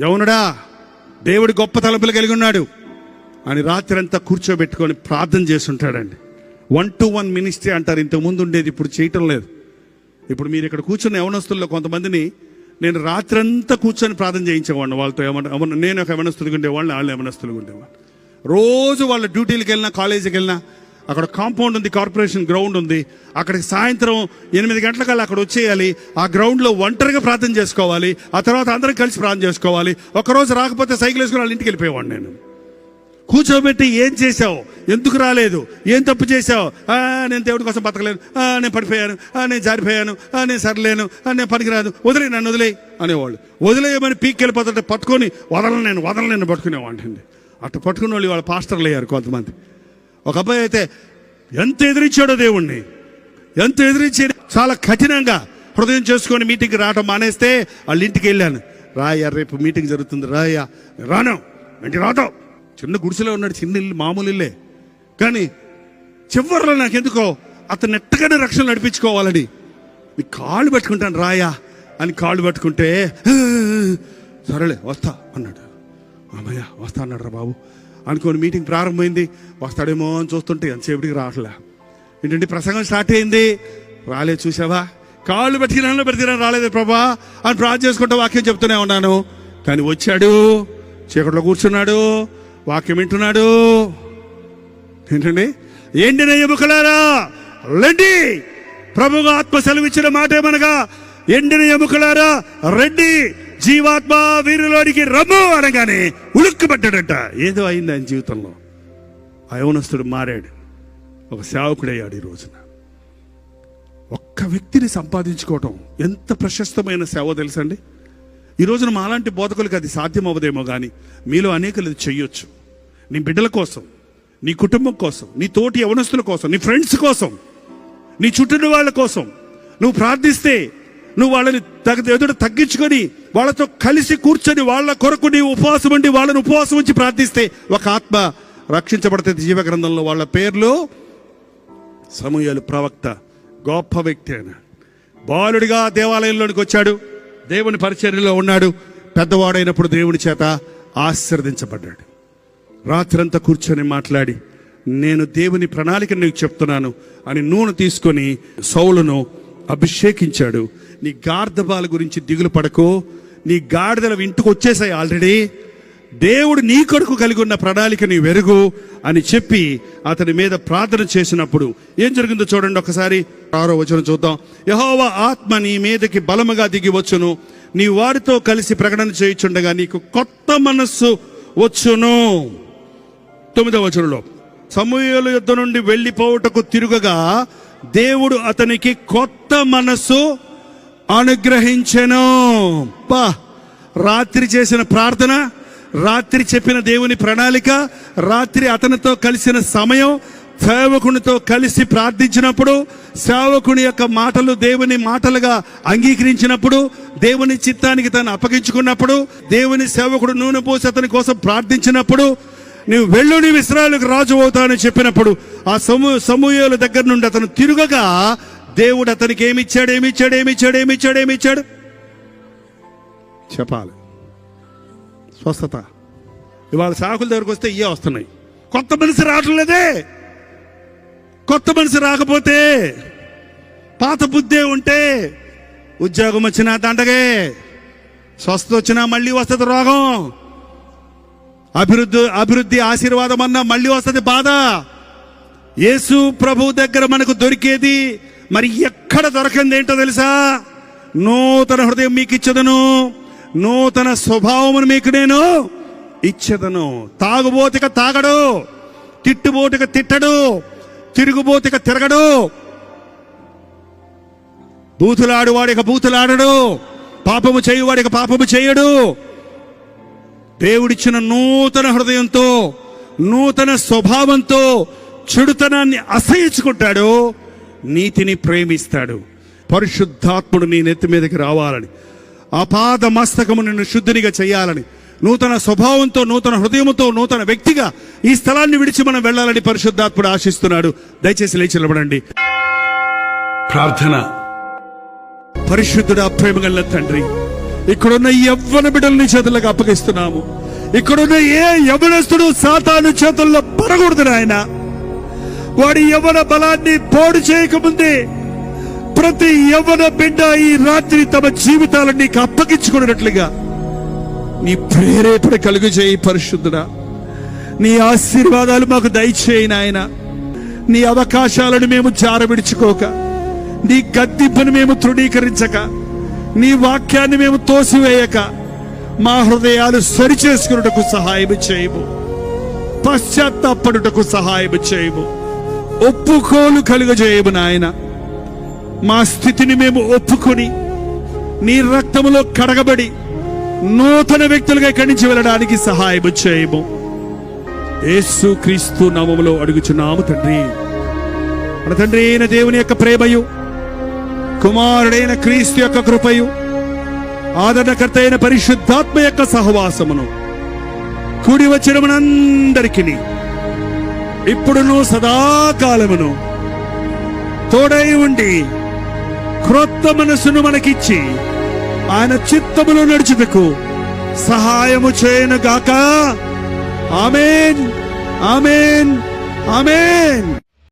యవనుడా దేవుడి గొప్ప తలపులు కలిగి ఉన్నాడు. అని రాత్రి అంతా కూర్చోబెట్టుకొని ప్రార్థన చేస్తుంటాడండి. వన్ టు వన్ మినిస్ట్రీ అంటారు. ఇంతకు ముందు ఉండేది ఇప్పుడు చేయటం లేదు. ఇప్పుడు మీరు ఇక్కడ కూర్చున్న యవనస్తుల్లో కొంతమందిని నేను రాత్రంతా కూర్చొని ప్రార్థన చేయించేవాడిని. వాళ్ళతో ఏమన్నా ఏమన్నా- నేను ఒక యవనస్తులుగా ఉండేవాళ్ళని వాళ్ళు యవనస్తులుగా ఉండేవాళ్ళు. రోజు వాళ్ళ డ్యూటీలకు వెళ్ళినా కాలేజీకి వెళ్ళినా అక్కడ కాంపౌండ్ ఉంది కార్పొరేషన్ గ్రౌండ్ ఉంది. అక్కడికి సాయంత్రం ఎనిమిది గంటలకల్లా అక్కడ వచ్చేయాలి. ఆ గ్రౌండ్లో ఒంటరిగా ప్రార్థన చేసుకోవాలి. ఆ తర్వాత అందరం కలిసి ప్రార్థన చేసుకోవాలి. ఒకరోజు రాకపోతే సైకిల్ వేసుకుని వాళ్ళ ఇంటికి వెళ్ళిపోయేవాడిని నేను. కూర్చోబెట్టి ఏం చేశావు? ఎందుకు రాలేదు? ఏం తప్పు చేశావు? నేను దేవుడి కోసం బతకలేను. నేను పడిపోయాను. నేను జారిపోయాను. నేను సరిలేను. నేను పనికిరాదు. వదిలే నన్ను వదిలే అనేవాళ్ళు. వదిలేయమని పీక్కి వెళ్ళిపోతుంటే పట్టుకొని వదలను నేను వదలను నేను పట్టుకునేవాడిని. అట్ట పట్టుకున్న వాళ్ళు వాళ్ళ పాస్టర్లు అయ్యారు కొంతమంది. ఒక అబ్బాయి అయితే ఎంత ఎదిరించాడో దేవుణ్ణి ఎంత ఎదిరించి చాలా కఠినంగా హృదయం చేసుకొని మీటింగ్కి రావటం మానేస్తే వాళ్ళ ఇంటికి వెళ్ళాను. రాయ్యా రేపు మీటింగ్ జరుగుతుంది రాయ్యా. రాను వెంట రాతావు చిన్న గుడిసెలో ఉన్నాడు చిన్న ఇల్లు మామూలు ఇల్లే. కానీ చివరిలో నాకెందుకో అతను ఎట్టగానే రక్షణ నడిపించుకోవాలని. నీ కాళ్ళు పట్టుకుంటాను రాయా అని కాళ్ళు పట్టుకుంటే సరేలే వస్తా అన్నాడు. అమ్మయ్య వస్తా అన్నాడు రా బాబు. అనుకోని మీటింగ్ ప్రారంభమైంది. వస్తాడేమో అని చూస్తుంటే ఎంతసేపటికి రావట్లే. ఏంటంటే ప్రసంగం స్టార్ట్ అయింది. రాలేదు చూసావా? కాళ్ళు పెట్టుకున్నాను పెట్టుకున్నాను రాలేదు ప్రభా అని ప్రార్థన చేసుకుంటే వాక్యం చెప్తూనే ఉన్నాను. కానీ వచ్చాడు చీకట్లో కూర్చున్నాడు వాక్యం వింటున్నాడు. ఏంటండి? ఏంటి ఎముకలారా రెడ్డి! ప్రభుగా ఆత్మ సెలవిచ్చిన మాట ఏమనగా? ఎండిన ఎముకలారా రెడ్డి! జీవాత్మ వీరిలోనికి రమ్ము అనగానే ఉలుక్కుపడ్డాడట. ఏదో అయింది ఆయన జీవితంలో. ఆ యవనస్తుడు మారాడు. ఒక సేవకుడయ్యాడు ఈ రోజున. ఒక్క వ్యక్తిని సంపాదించుకోవటం ఎంత ప్రశస్తమైన సేవ తెలుసండి? ఈ రోజున మాలాంటి బోధకులకు అది సాధ్యం అవ్వదేమో కానీ మీలో అనేకలు ఇది చెయ్యొచ్చు. నీ బిడ్డల కోసం నీ కుటుంబం కోసం నీ తోటి యవనస్తుల కోసం నీ ఫ్రెండ్స్ కోసం నీ చుట్టూ వాళ్ళ కోసం నువ్వు ప్రార్థిస్తే నువ్వు వాళ్ళని తగ్గ ఎదుట తగ్గించుకొని వాళ్ళతో కలిసి కూర్చొని వాళ్ళ కొరకు నీ ఉపవాసం ఉండి వాళ్ళని ఉపవాసం ఉంచి ప్రార్థిస్తే ఒక ఆత్మ రక్షించబడుతుంది. జీవ గ్రంథంలో వాళ్ళ పేర్లు సమూహలు ప్రవక్త గొప్ప వ్యక్తి ఆయన. బాలుడిగా దేవాలయంలోనికి వచ్చాడు. దేవుని పరిచర్యలో ఉన్నాడు. పెద్దవాడైనప్పుడు దేవుని చేత ఆశీర్వదించబడ్డాడు. రాత్రంతా కూర్చొని మాట్లాడి నేను దేవుని ప్రణాళిక నీకు చెప్తున్నాను అని నూనె తీసుకొని సౌలును అభిషేకించాడు. నీ గార్ధబాల గురించి దిగులు పడకో. నీ గాడిదల ఇంటికి వచ్చేసాయి ఆల్రెడీ. దేవుడు నీ కొడుకు కలిగి ఉన్న ప్రణాళిక నీ వెరుగు అని చెప్పి అతని మీద ప్రార్థన చేసినప్పుడు ఏం జరిగిందో చూడండి ఒకసారి. ఆరో వచనం చూద్దాం. యహోవ ఆత్మ నీ మీదకి బలముగా దిగి వచ్చును. నీ వారితో కలిసి ప్రకటన చేయుచుండగా నీకు కొత్త మనస్సు వచ్చును. తొమ్మిదవ వచనంలో సమూహల యుద్ధ నుండి వెళ్ళిపోవుటకు తిరుగగా దేవుడు అతనికి కొత్త మనస్సు అనుగ్రహించెను. పా రాత్రి చేసిన ప్రార్థన రాత్రి చెప్పిన దేవుని ప్రణాళిక రాత్రి అతనితో కలిసిన సమయం సేవకునితో కలిసి ప్రార్థించినప్పుడు సేవకుని యొక్క మాటలు దేవుని మాటలుగా అంగీకరించినప్పుడు దేవుని చిత్తానికి తను అప్పగించుకున్నప్పుడు దేవుని సేవకుడు నూనె పోసి అతని కోసం ప్రార్థించినప్పుడు నువ్వు వెళ్ళు నీ ఇస్రాయలకు రాజు అవుతానని చెప్పినప్పుడు ఆ సమూ సమూహాల దగ్గర నుండి అతను తిరుగగా దేవుడు అతనికి ఏమిచ్చాడు ఏమిచ్చాడు ఏమిచ్చాడు ఏమిచ్చాడు ఏమిచ్చాడు? చెప్పాలి. స్వస్థత. ఇవాళ సాకుల దగ్గరకు వస్తే ఇవే వస్తున్నాయి. కొత్త మనిషి రావట్లేదే కొత్త మనిషి రాకపోతే పాత బుద్ధే ఉంటే ఉద్యోగం వచ్చినా దండగే. స్వస్థత వచ్చినా మళ్ళీ వస్తుంది రోగం. అభివృద్ధి అభివృద్ధి ఆశీర్వాదం అన్నా మళ్ళీ వస్తుంది బాధ. యేసు ప్రభు దగ్గర మనకు దొరికేది మరి ఎక్కడ దొరకంది ఏంటో తెలుసా? నూతన హృదయం మీకు ఇచ్చదను. నూతన స్వభావమును మీకు నేను ఇచ్చదను. తాగుబోతిక తాగడు తిట్టుబోతిక తిట్టడు తిరుగుబోతిక తిరగడు. బూతులాడువాడిక బూతులాడడు పాపము చేయువాడిక పాపము చేయడు. దేవుడిచ్చిన నూతన హృదయంతో నూతన స్వభావంతో చెడుతనాన్ని అసహించుకుంటాడు నీతిని ప్రేమిస్తాడు. పరిశుద్ధాత్ముడు నీ నెత్తి మీదకి రావాలని అపాద మస్తకము నిన్ను శుద్ధినిగా చేయాలని నూతన స్వభావంతో నూతన హృదయంతో నూతన వ్యక్తిగా ఈ స్థలాన్ని విడిచి మనం వెళ్ళాలని పరిశుద్ధాత్ముడు ఆశిస్తున్నాడు. దయచేసి లేచి నిలబడండి. ప్రార్థన. పరిశుద్ధుడా ప్రేమగల తండ్రి ఇక్కడున్న యవ్వన బిడ్డల్ని చేతులకు అప్పగిస్తున్నాము. ఇక్కడున్న ఏ యవనస్తుడు సాతాను చేతుల్లో పడకూడదు నాయన. వాడి యవ్వన బలాన్ని పోడు చేయకముందే ప్రతి యవ్వన బిడ్డ ఈ రాత్రి తమ జీవితాలను నీకు అప్పగించుకున్నట్లుగా నీ ప్రేరేపణ కలుగు చేయి పరిశుద్ధుడా. నీ ఆశీర్వాదాలు మాకు దయచేయి నాయన. నీ అవకాశాలను మేము జారవిడుచుకోక నీ గద్దింపును మేము తృణీకరించక నీ వాక్యాన్ని మేము తోసివేయక మా హృదయాలు సరిచేసుకున్నటకు సహాయం చేయము. పశ్చాత్తాపడుటకు సహాయం చేయము. ఒప్పుకోలు కలుగజేయము నాయన. మా స్థితిని మేము ఒప్పుకొని నీ రక్తములో కడగబడి నూతన వ్యక్తులుగా ఇక్కడి నుంచి వెళ్ళడానికి సహాయం చేయము. యేసు క్రీస్తు నామములో అడుగుచున్నాము తండ్రి. మన తండ్రి అయిన దేవుని యొక్క ప్రేమయు కుమారుడైన క్రీస్తు యొక్క కృపయు ఆదరణకర్త అయిన పరిశుద్ధాత్మ యొక్క సహవాసమును కూడి వచ్చిన ఇప్పుడును సదాకాలమును తోడై ఉండి క్రొత్త మనసును మనకిచ్చి ఆయన చిత్తములో నడుచుటకు సహాయము చేయను గాక ఆమెన్ ఆమెన్ ఆమెన్.